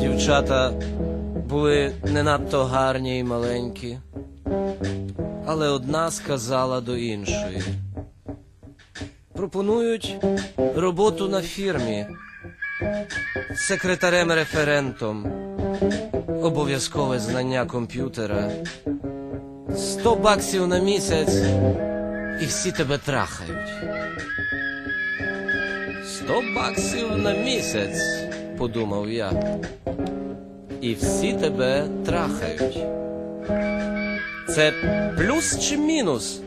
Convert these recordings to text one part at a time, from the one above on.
Дівчата були не надто гарні і маленькі, але одна сказала до іншої. Пропонують роботу на фірмі секретарем-референтом, обов'язкове знання комп'ютера, 100 баксів на місяць, і всі тебе трахають. Сто баксів на місяць, подумав я. І всі тебе трахають. Це плюс чи мінус?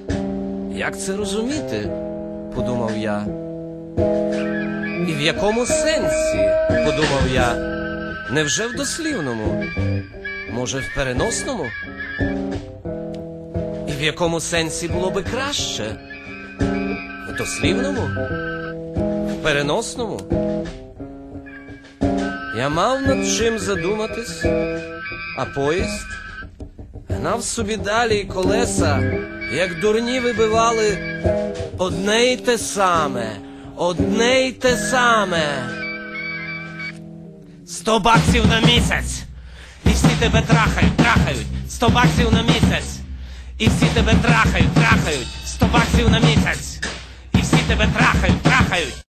Як це розуміти? подумав я. І в якому сенсі? подумав я. Невже в дослівному? Може, в переносному? І в якому сенсі було би краще? В дослівному? В переносному? Я мав над чим задуматись, а поїзд гнав собі далі і колеса, як дурні вибивали одне й те саме, одне й те саме. Сто баксів на місяць, і всі тебе трахають, трахають, сто баксів на місяць, і всі тебе трахають, трахають, сто баксів на місяць, і всі тебе трахають, трахають.